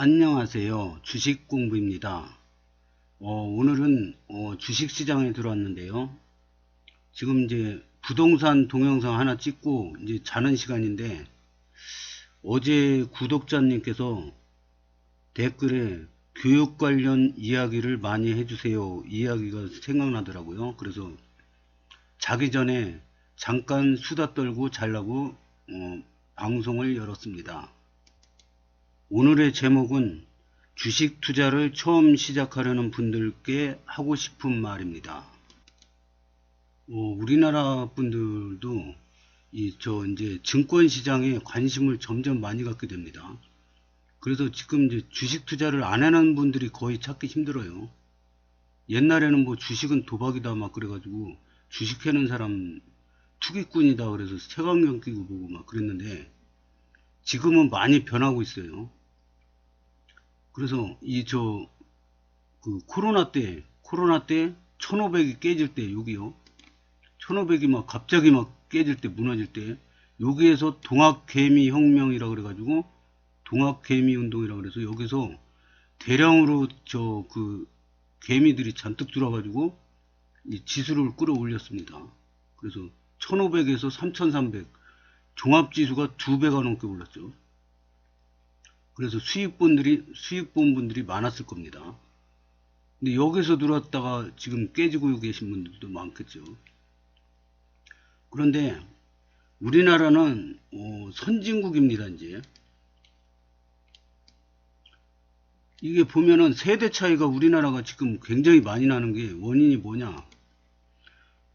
안녕하세요. 주식 공부입니다. 어, 오늘은 어, 주식 시장에 들어왔는데요. 지금 이제 부동산 동영상 하나 찍고 이제 자는 시간인데 어제 구독자님께서 댓글에 교육 관련 이야기를 많이 해주세요. 이야기가 생각나더라고요. 그래서 자기 전에 잠깐 수다 떨고 잘라고 어, 방송을 열었습니다. 오늘의 제목은 주식 투자를 처음 시작하려는 분들께 하고 싶은 말입니다. 어, 우리나라 분들도 이 저 이제 증권 시장에 관심을 점점 많이 갖게 됩니다. 그래서 지금 이제 주식 투자를 안 하는 분들이 거의 찾기 힘들어요. 옛날에는 뭐 주식은 도박이다 막 그래가지고 주식 해는 사람 투기꾼이다 그래서 색안경 끼고 보고 막 그랬는데 지금은 많이 변하고 있어요. 그래서 이 저 그 코로나 때 코로나 때 1500이 깨질 때 여기요 1500이 막 갑자기 막 깨질 때 무너질 때 여기에서 동학개미 혁명이라 그래가지고 동학개미 운동이라 그래서 여기서 대량으로 저 그 개미들이 잔뜩 들어가지고 이 지수를 끌어올렸습니다. 그래서 1500에서 3300 종합지수가 두 배가 넘게 올랐죠. 그래서 수익분들이 수익본 분들이 많았을 겁니다. 근데 여기서 들어왔다가 지금 깨지고 계신 분들도 많겠죠. 그런데 우리나라는 어, 선진국입니다. 이제 이게 보면은 세대 차이가 우리나라가 지금 굉장히 많이 나는 게 원인이 뭐냐?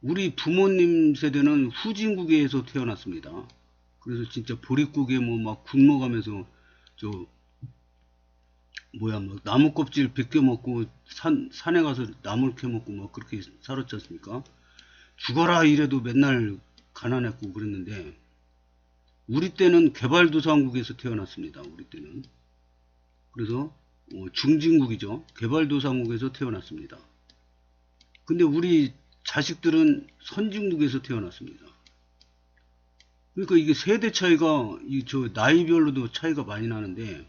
우리 부모님 세대는 후진국에서 태어났습니다. 그래서 진짜 보릿고개 뭐막 굶어가면서 저 뭐야 막 나무 껍질 벗겨 먹고 산 산에 가서 나물 캐 먹고 막 그렇게 살았지 않습니까? 죽어라 이래도 맨날 가난했고 그랬는데 우리 때는 개발도상국에서 태어났습니다. 우리 때는 그래서 어, 중진국이죠. 개발도상국에서 태어났습니다. 근데 우리 자식들은 선진국에서 태어났습니다. 그러니까 이게 세대 차이가 이 저 나이별로도 차이가 많이 나는데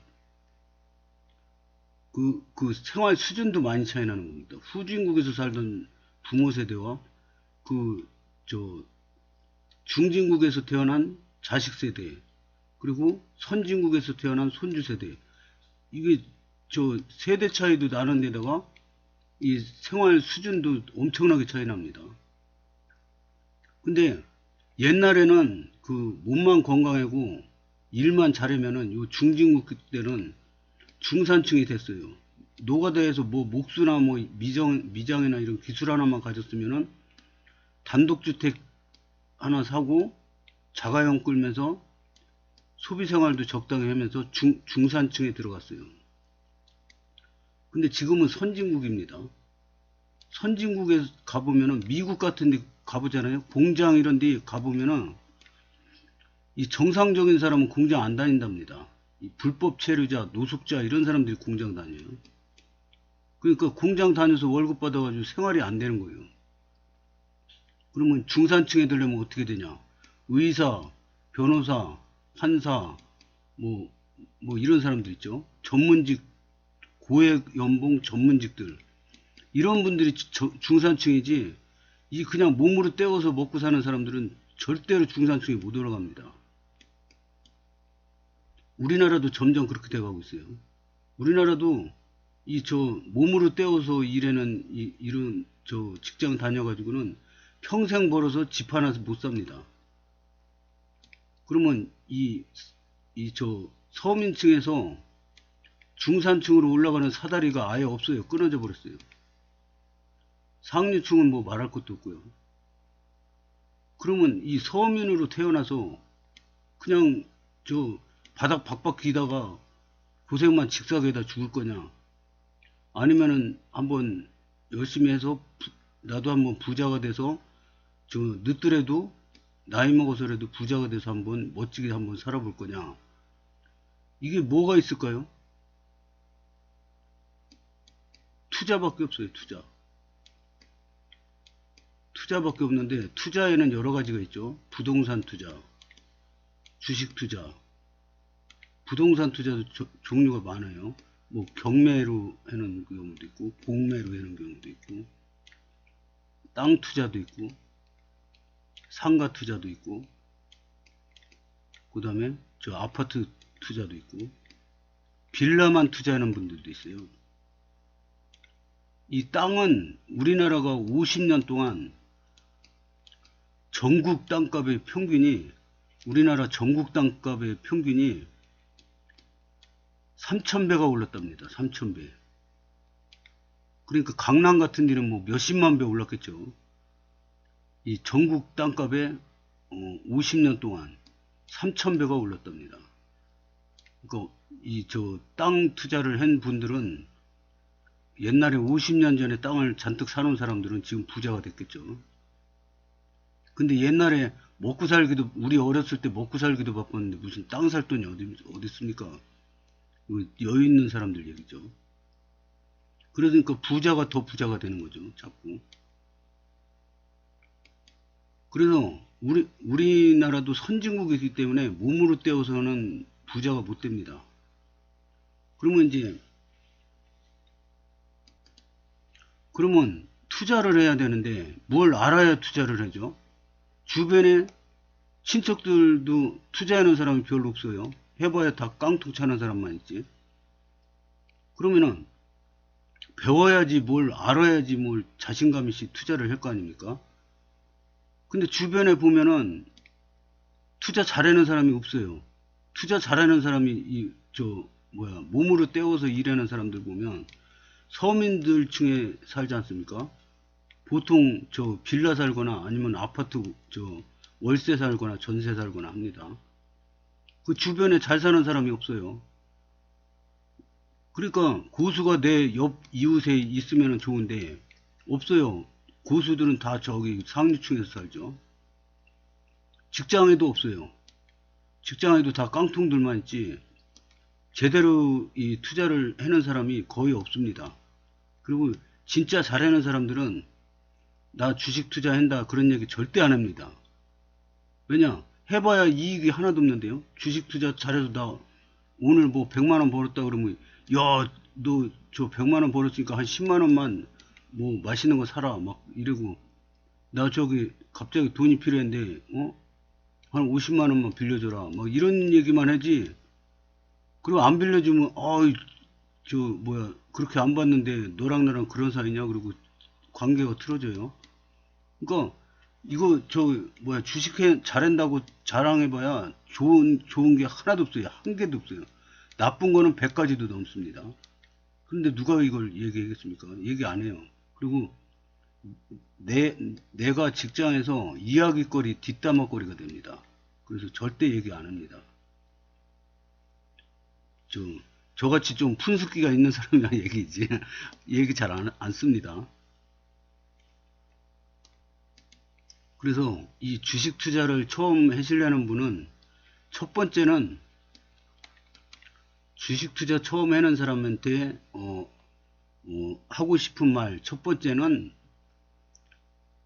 그, 그 생활 수준도 많이 차이 나는 겁니다. 후진국에서 살던 부모 세대와 그 저 중진국에서 태어난 자식 세대 그리고 선진국에서 태어난 손주 세대 이게 저 세대 차이도 나는 데다가 이 생활 수준도 엄청나게 차이 납니다. 근데 옛날에는 그 몸만 건강하고 일만 잘하면은 요 중진국 때는 중산층이 됐어요. 노가다에서 뭐 목수나 뭐 미정 미장이나 이런 기술 하나만 가졌으면은 단독주택 하나 사고 자가용 끌면서 소비 생활도 적당히 하면서 중, 중산층에 들어갔어요. 근데 지금은 선진국입니다. 선진국에 가보면은 미국 같은 데 가보잖아요. 공장 이런 데 가보면은 이 정상적인 사람은 공장 안 다닌답니다. 이 불법 체류자, 노숙자 이런 사람들이 공장 다녀요. 그러니까 공장 다녀서 월급 받아가지고 생활이 안 되는 거예요. 그러면 중산층에 들려면 어떻게 되냐? 의사, 변호사, 판사, 뭐, 뭐 이런 사람들 있죠. 전문직, 고액 연봉 전문직들. 이런 분들이 저- 중산층이지, 이 그냥 몸으로 때워서 먹고 사는 사람들은 절대로 중산층에 못 올라갑니다. 우리나라도 점점 그렇게 돼가고 있어요. 우리나라도 이 저 몸으로 때워서 일하는 이, 이런 저 직장 다녀가지고는 평생 벌어서 집 하나 못 삽니다. 그러면 이, 이 저 서민층에서 중산층으로 올라가는 사다리가 아예 없어요. 끊어져 버렸어요. 상류층은 뭐 말할 것도 없고요. 그러면 이 서민으로 태어나서 그냥 저 바닥 박박 기다가 고생만 직사게다 죽을 거냐? 아니면은 한번 열심히 해서 부- 나도 한번 부자가 돼서 저 늦더라도 나이 먹어서라도 부자가 돼서 한번 멋지게 한번 살아볼 거냐? 이게 뭐가 있을까요? 투자밖에 없어요, 투자. 투자밖에 없는데 투자에는 여러 가지가 있죠. 부동산 투자, 주식 투자, 부동산 투자도 조- 종류가 많아요. 뭐 경매로 해놓은 경우도 있고 공매로 해놓은 경우도 있고 땅 투자도 있고 상가 투자도 있고 그 다음에 저 아파트 투자도 있고 빌라만 투자하는 분들도 있어요. 이 땅은 우리나라가 50년 동안 전국 땅값의 평균이 우리나라 전국 땅값의 평균이 3,000배가 올랐답니다. 3,000배. 그러니까 강남 같은 데는 뭐 몇십만 배 올랐겠죠. 이 전국 땅값에 어, 50년 동안 3,000배가 올랐답니다. 그러니까 이 저 땅 투자를 한 분들은 옛날에 50년 전에 땅을 잔뜩 사놓은 사람들은 지금 부자가 됐겠죠. 근데 옛날에 먹고 살기도 우리 어렸을 때 먹고 살기도 바빴는데 무슨 땅 살 돈이 어디 어디 있습니까? 그 여유 있는 사람들 얘기죠. 그러니까 부자가 더 부자가 되는 거죠, 자꾸. 그래서 우리 우리나라도 선진국이기 때문에 몸으로 떼어서는 부자가 못 됩니다. 그러면 이제 그러면 투자를 해야 되는데 뭘 알아야 투자를 하죠? 주변에 친척들도 투자하는 사람이 별로 없어요. 해봐야 다 깡통 차는 사람만 있지. 그러면은 배워야지 뭘 알아야지 뭘 자신감 있이 투자를 할 거 아닙니까? 근데 주변에 보면은 투자 잘하는 사람이 없어요. 투자 잘하는 사람이 이 저 뭐야 몸으로 떼어서 일하는 사람들 보면 서민들 층에 살지 않습니까? 보통 저 빌라 살거나 아니면 아파트 저 월세 살거나 전세 살거나 합니다. 그 주변에 잘 사는 사람이 없어요. 그러니까 고수가 내 옆 이웃에 있으면 좋은데 없어요. 고수들은 다 저기 상류층에서 살죠. 직장에도 없어요. 직장에도 다 깡통들만 있지 제대로 이 투자를 해는 사람이 거의 없습니다. 그리고 진짜 잘하는 사람들은 나 주식 투자한다 그런 얘기 절대 안 합니다. 왜냐 해봐야 이익이 하나도 없는데요. 주식 투자 잘해서 나 오늘 뭐 100만 원 벌었다 그러면 야 너 저 100만 원 벌었으니까 한 10만 원만 뭐 맛있는 거 사라. 막 이러고. 나 저기 갑자기 돈이 필요한데 어? 한 50만 원만 빌려줘라. 뭐 이런 얘기만 하지. 그리고 안 빌려주면 아이 저 뭐야 그렇게 안 받는데 너랑 나랑 그런 사이냐? 그리고 관계가 틀어져요. 그러니까 이거 저 뭐야 주식해 잘한다고 자랑해봐야 좋은 좋은 게 하나도 없어요. 한 개도 없어요. 나쁜 거는 100가지도 넘습니다. 근데 누가 이걸 얘기하겠습니까? 얘기 안 해요. 그리고 내 내가 직장에서 이야기거리 뒷담화거리가 됩니다. 그래서 절대 얘기 안 합니다. 저, 저같이 좀 푼숙기가 있는 사람이랑 얘기지. 얘기 잘 안, 안 씁니다. 그래서 이 주식 투자를 처음 하시려는 분은 첫 번째는 주식 투자 처음 하는 사람한테 어, 어, 하고 싶은 말 첫 번째는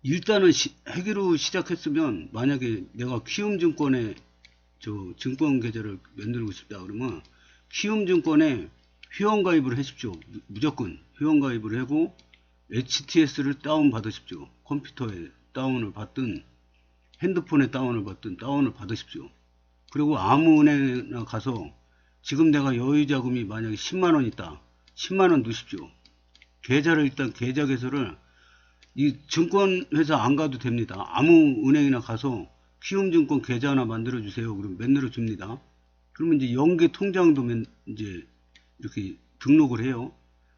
일단은 시, 하기로 시작했으면 만약에 내가 키움증권에 저 증권 계좌를 만들고 싶다 그러면 키움증권에 회원 가입을 하십시오. 무- 무조건 회원 가입을 하고 HTS를 다운 받으십시오. 컴퓨터에 다운을 받든 핸드폰에 다운을 받든 다운을 받으십시오. 그리고 아무 은행이나 가서 지금 내가 여유 자금이 만약에 10만원 있다. 10만원 넣으십시오. 계좌를 일단 계좌 개설을 이 증권회사 안 가도 됩니다. 아무 은행이나 가서 키움증권 계좌 하나 만들어 주세요. 그럼 만들어 줍니다. 그러면 이제 연계 통장도 맨- 이제 이렇게 등록을 해요.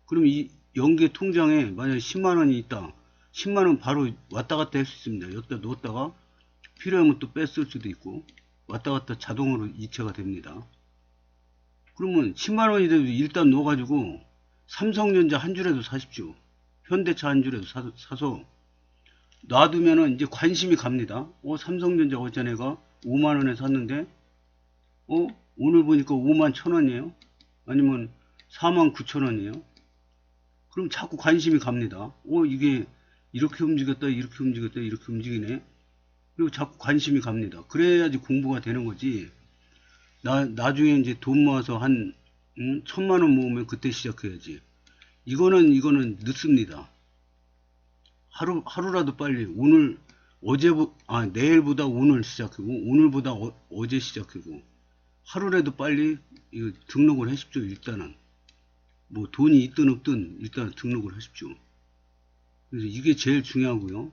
그럼 이 연계 통장에 만약에 10만 원이 있다. 10만 원 바로 왔다 갔다 할 수 있습니다. 여기다 넣었다가 필요하면 또 뺐을 수도 있고 왔다 갔다 자동으로 이체가 됩니다. 그러면 10만 원이 돼도 일단 넣어가지고 삼성전자 한 줄에도 사십시오. 현대차 한 줄에도 사, 사서 놔두면은 이제 관심이 갑니다. 어, 삼성전자 어제 내가 5만 원에 샀는데 어? 오늘 보니까 5만 천 원이에요. 아니면 4만 9천 원이에요. 그럼 자꾸 관심이 갑니다. 어, 이게 이렇게 움직였다, 이렇게 움직였다, 이렇게 움직이네. 그리고 자꾸 관심이 갑니다. 그래야지 공부가 되는 거지. 나, 나중에 이제 돈 모아서 한, 음, 천만 원 모으면 그때 시작해야지. 이거는, 이거는 늦습니다. 하루, 하루라도 빨리, 오늘, 어제보, 아, 내일보다 오늘 시작하고, 오늘보다 어, 어제 시작하고, 하루라도 빨리 이거 등록을 하십시오, 일단은. 뭐 돈이 있든 없든 일단 등록을 하십시오. 그래서 이게 제일 중요하고요.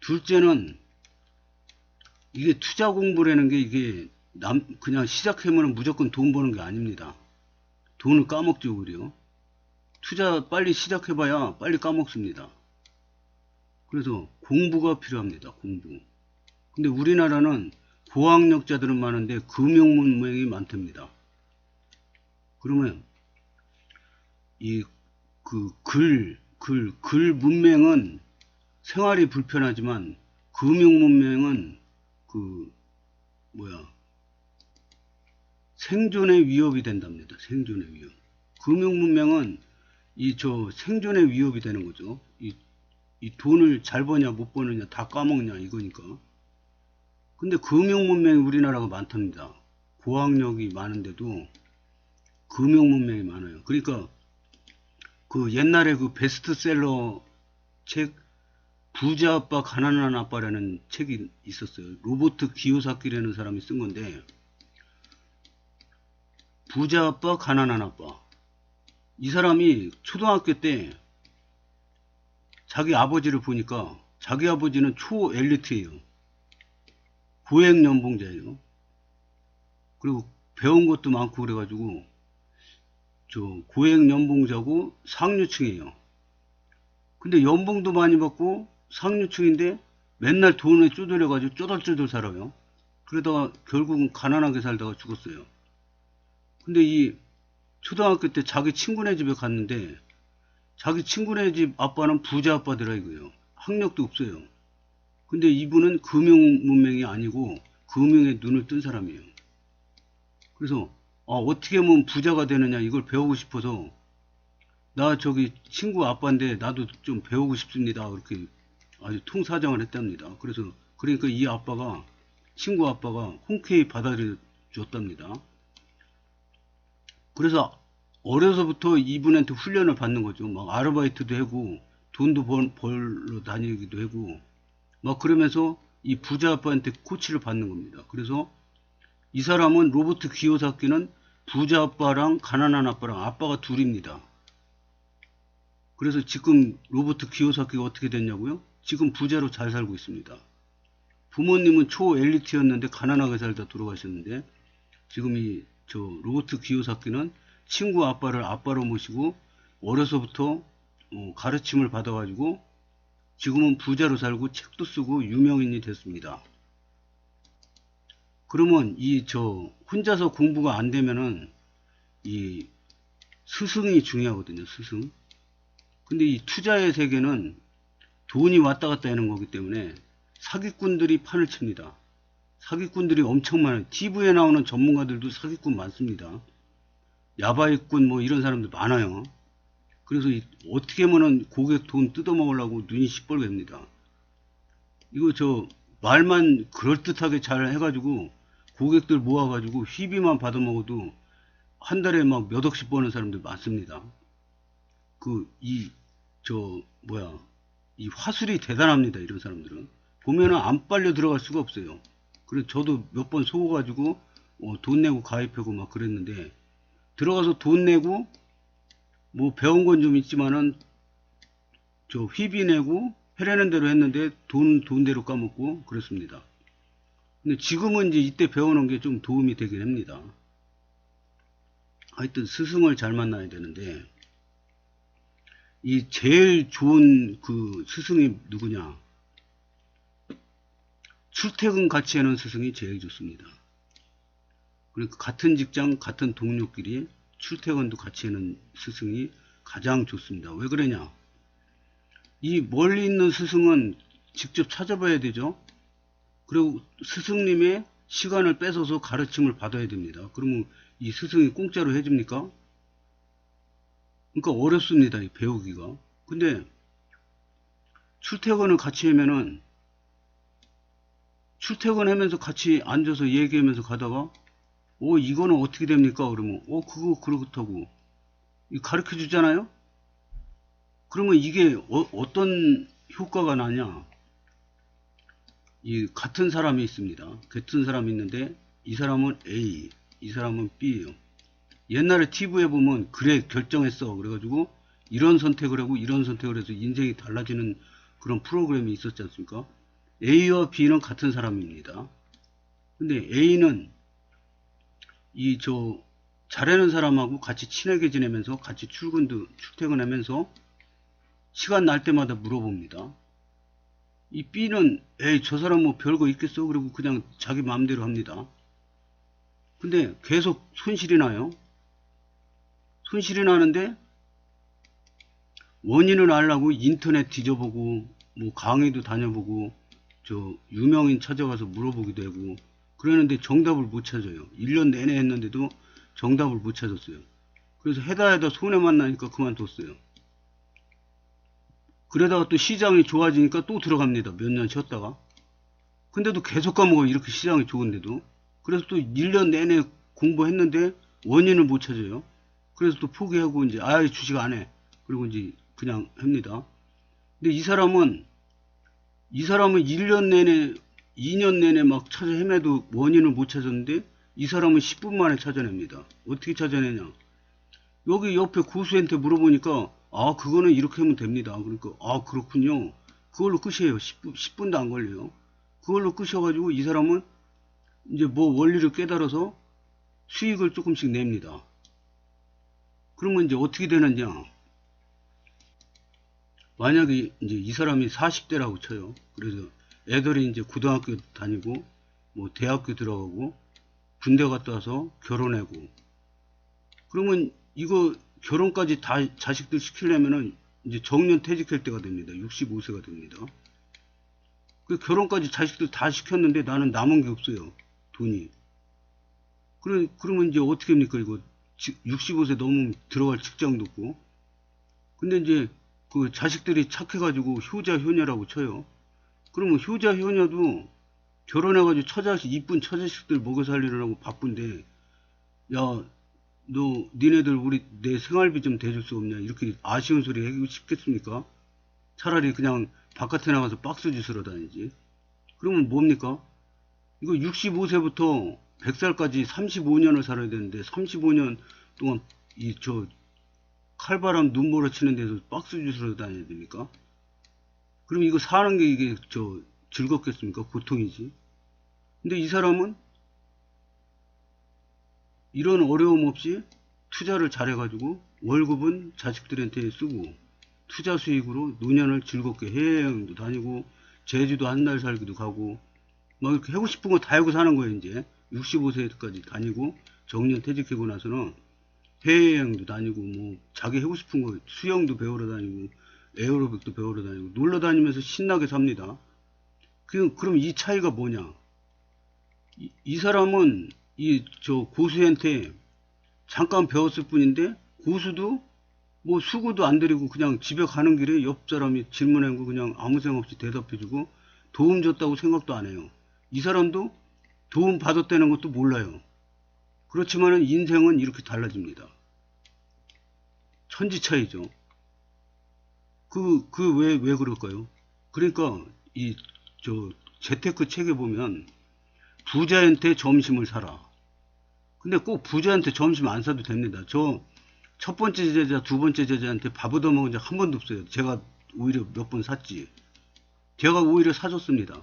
둘째는 이게 투자 공부라는 게 이게 남 그냥 시작하면 무조건 돈 버는 게 아닙니다. 돈을 까먹죠, 그래요. 투자 빨리 시작해봐야 빨리 까먹습니다. 그래서 공부가 필요합니다, 공부. 근데 우리나라는 고학력자들은 많은데 금융 문맹이 많답니다. 그러면 이 그 글, 글, 글 문맹은 생활이 불편하지만 금융 문맹은 그 뭐야 생존의 위협이 된답니다. 생존의 위협. 금융 문맹은 이 저 생존의 위협이 되는 거죠. 이, 이 돈을 잘 버냐 못 버느냐 다 까먹냐 이거니까. 근데 금융 문맹이 우리나라가 많답니다. 고학력이 많은데도 금융 문맹이 많아요. 그러니까 그 옛날에 그 베스트셀러 책 부자 아빠 가난한 아빠라는 책이 있었어요. 로버트 기요사키라는 사람이 쓴 건데 부자 아빠 가난한 아빠 이 사람이 초등학교 때 자기 아버지를 보니까 자기 아버지는 초 엘리트예요. 고액 연봉자예요. 그리고 배운 것도 많고 그래가지고 저 고액 연봉자고 상류층이에요. 근데 연봉도 많이 받고 상류층인데 맨날 돈에 쪼들려가지고 쪼들쪼들 살아요. 그러다가 결국은 가난하게 살다가 죽었어요. 근데 이 초등학교 때 자기 친구네 집에 갔는데 자기 친구네 집 아빠는 부자 아빠더라 이거예요. 학력도 없어요. 근데 이분은 금융 문맹이 아니고 금융에 눈을 뜬 사람이에요. 그래서 아, 어떻게 하면 부자가 되느냐 이걸 배우고 싶어서 나 저기 친구 아빠인데 나도 좀 배우고 싶습니다. 그렇게 아주 통사정을 했답니다. 그래서 그러니까 이 아빠가 친구 아빠가 흔쾌히 받아줬답니다. 그래서 어려서부터 이분한테 훈련을 받는 거죠. 막 아르바이트도 하고 돈도 벌, 벌러 다니기도 하고 막 그러면서 이 부자 아빠한테 코치를 받는 겁니다. 그래서 이 사람은 로버트 기요사키는 부자 아빠랑 가난한 아빠랑 아빠가 둘입니다. 그래서 지금 로버트 기요사키가 어떻게 됐냐고요? 지금 부자로 잘 살고 있습니다. 부모님은 초 엘리트였는데 가난하게 살다 돌아가셨는데 지금 이 저 로버트 기요사키는 친구 아빠를 아빠로 모시고 어려서부터 어, 가르침을 받아가지고 지금은 부자로 살고 책도 쓰고 유명인이 됐습니다. 그러면 이 저 혼자서 공부가 안 되면은 이 스승이 중요하거든요. 스승. 근데 이 투자의 세계는 돈이 왔다 갔다 하는 거기 때문에 사기꾼들이 판을 칩니다. 사기꾼들이 엄청 많아요. TV에 나오는 전문가들도 사기꾼 많습니다. 야바이꾼 뭐 이런 사람들 많아요. 그래서 이 어떻게 하면은 고객 돈 뜯어먹으려고 눈이 시뻘겋니다. 이거 저 말만 그럴듯하게 잘 해가지고 고객들 모아가지고 휘비만 받아먹어도 한 달에 막 몇 억씩 버는 사람들 많습니다. 그 이 저 뭐야 이 화술이 대단합니다. 이런 사람들은 보면은 안 빨려 들어갈 수가 없어요. 그래서 저도 몇 번 속아가지고 어, 돈 내고 가입하고 막 그랬는데 들어가서 돈 내고 뭐 배운 건 좀 있지만은 저 휘비 내고 해라는 대로 했는데 돈 돈대로 까먹고 그렇습니다. 근데 지금은 이제 이때 배우는 게좀 도움이 되긴 합니다. 하여튼 스승을 잘 만나야 되는데 이 제일 좋은 그 스승이 누구냐? 출퇴근 같이 하는 스승이 제일 좋습니다. 그러니까 같은 직장, 같은 동료끼리 출퇴근도 같이 하는 스승이 가장 좋습니다. 왜 그러냐? 이 멀리 있는 스승은 직접 찾아봐야 되죠. 그리고 스승님의 시간을 뺏어서 가르침을 받아야 됩니다. 그러면 이 스승이 공짜로 해줍니까? 그러니까 어렵습니다. 이 배우기가. 근데 출퇴근을 같이 하면은 출퇴근하면서 같이 앉아서 얘기하면서 가다가 어, 이거는 어떻게 됩니까? 그러면, 어, 그거 그렇다고. 가르쳐 주잖아요? 그러면 이게 어, 떤 효과가 나냐? 이 같은 사람이 있습니다. 같은 사람이 있는데 이 사람은 A, 이 사람은 B예요. 옛날에 TV에 보면 그래 결정했어. 그래가지고 이런 선택을 하고 이런 선택을 해서 인생이 달라지는 그런 프로그램이 있었지 않습니까? A와 B는 같은 사람입니다. 근데 A는 이 저 잘하는 사람하고 같이 친하게 지내면서 같이 출근도 출퇴근하면서 시간 날 때마다 물어봅니다. 이 B는 에이 저 사람 뭐 별거 있겠어 그리고 그냥 자기 마음대로 합니다. 근데 계속 손실이 나요. 손실이 나는데 원인을 알라고 인터넷 뒤져보고 뭐 강의도 다녀보고 저 유명인 찾아가서 물어보기도 하고 그러는데 정답을 못 찾아요. 1년 내내 했는데도 정답을 못 찾았어요. 그래서 해다 해다 손해만 나니까 그만뒀어요. 그러다가 또 시장이 좋아지니까 또 들어갑니다. 몇 년 쉬었다가. 근데도 계속 까먹어요. 이렇게 시장이 좋은데도. 그래서 또 1년 내내 공부했는데 원인을 못 찾아요. 그래서 또 포기하고 이제 아예 주식 안 해. 그리고 이제 그냥 합니다. 근데 이 사람은 이 사람은 1년 내내 2년 내내 막 찾아 헤매도 원인을 못 찾았는데 이 사람은 10분 만에 찾아냅니다. 어떻게 찾아내냐? 여기 옆에 고수한테 물어보니까 아 그거는 이렇게 하면 됩니다. 그러니까 아 그렇군요. 그걸로 끝이에요. 10분, 10분도 안 걸려요. 그걸로 끝이어가지고 이 사람은 이제 뭐 원리를 깨달아서 수익을 조금씩 냅니다. 그러면 이제 어떻게 되느냐? 만약에 이제 이 사람이 40대라고 쳐요. 그래서 애들이 이제 고등학교 다니고 뭐 대학교 들어가고 군대 갔다 와서 결혼하고 그러면 이거 결혼까지 다 자식들 시키려면은 이제 정년 퇴직할 때가 됩니다. 65세가 됩니다. 그 결혼까지 자식들 다 시켰는데 나는 남은 게 없어요. 돈이. 그래, 그러면 이제 어떻게 합니까? 이거 65세 넘으면 들어갈 직장도 없고. 근데 이제 그 자식들이 착해가지고 효자 효녀라고 쳐요. 그러면 효자 효녀도 결혼해가지고 처자식 이쁜 처자식들 먹여 살리느라고 바쁜데 야 너 니네들 우리 내 생활비 좀 대줄 수 없냐 이렇게 아쉬운 소리 하고 싶겠습니까? 차라리 그냥 바깥에 나가서 박스 주스러 다니지. 그러면 뭡니까? 이거 65세부터 100살까지 35년을 살아야 되는데 35년 동안 이 저 칼바람 눈보라 치는 데서 박스 주스러 다녀야 됩니까? 그럼 이거 사는 게 이게 저 즐겁겠습니까? 고통이지. 근데 이 사람은 이런 어려움 없이 투자를 잘해가지고 월급은 자식들한테 쓰고 투자 수익으로 노년을 즐겁게 해외여행도 다니고 제주도 한 달 살기도 가고 막 이렇게 하고 싶은 거 다 하고 사는 거예요 이제 65세까지 다니고 정년 퇴직하고 나서는 해외여행도 다니고 뭐 자기 하고 싶은 거 수영도 배우러 다니고 에어로빅도 배우러 다니고 놀러 다니면서 신나게 삽니다. 그, 그럼 이 차이가 뭐냐? 이, 이 사람은 이 저 고수한테 잠깐 배웠을 뿐인데 고수도 뭐 수고도 안 들이고 그냥 집에 가는 길에 옆 사람이 질문한 거 그냥 아무 생각 없이 대답해주고 도움 줬다고 생각도 안 해요. 이 사람도 도움 받았다는 것도 몰라요. 그렇지만은 인생은 이렇게 달라집니다. 천지 차이죠. 그, 그, 왜, 왜 그럴까요? 그러니까, 이, 저, 재테크 책에 보면, 부자한테 점심을 사라. 근데 꼭 부자한테 점심 안 사도 됩니다. 저, 첫 번째 제자, 두 번째 제자한테 밥 얻어먹은 적 한 번도 없어요. 제가 오히려 몇 번 샀지. 제가 오히려 사줬습니다.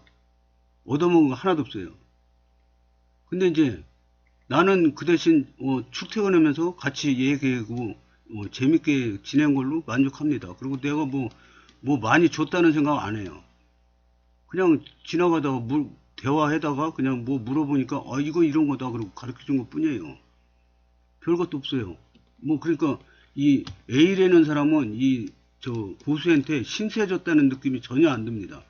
얻어먹은 거 하나도 없어요. 근데 이제, 나는 그 대신, 어, 출퇴근하면서 같이 얘기하고, 뭐 재밌게 지낸 걸로 만족합니다. 그리고 내가 뭐, 뭐 많이 줬다는 생각 안 해요. 그냥 지나가다가 물, 대화하다가 그냥 뭐 물어보니까, 아, 이거 이런 거다. 그러고 가르쳐 준 것 뿐이에요. 별것도 없어요. 뭐, 그러니까 이 A라는 사람은 이 저 고수한테 신세졌다는 느낌이 전혀 안 듭니다.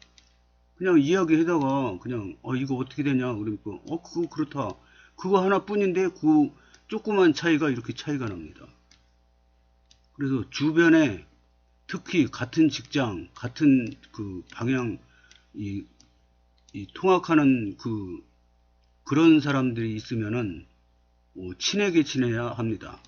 그냥 이야기하다가 그냥, 어, 이거 어떻게 되냐. 그러니까, 어, 그거 그렇다. 그거 하나뿐인데 그 조그만 차이가 이렇게 차이가 납니다. 그래서 주변에 특히 같은 직장, 같은 그 방향, 이, 이 통학하는 그, 그런 사람들이 있으면은 어, 친하게 지내야 합니다.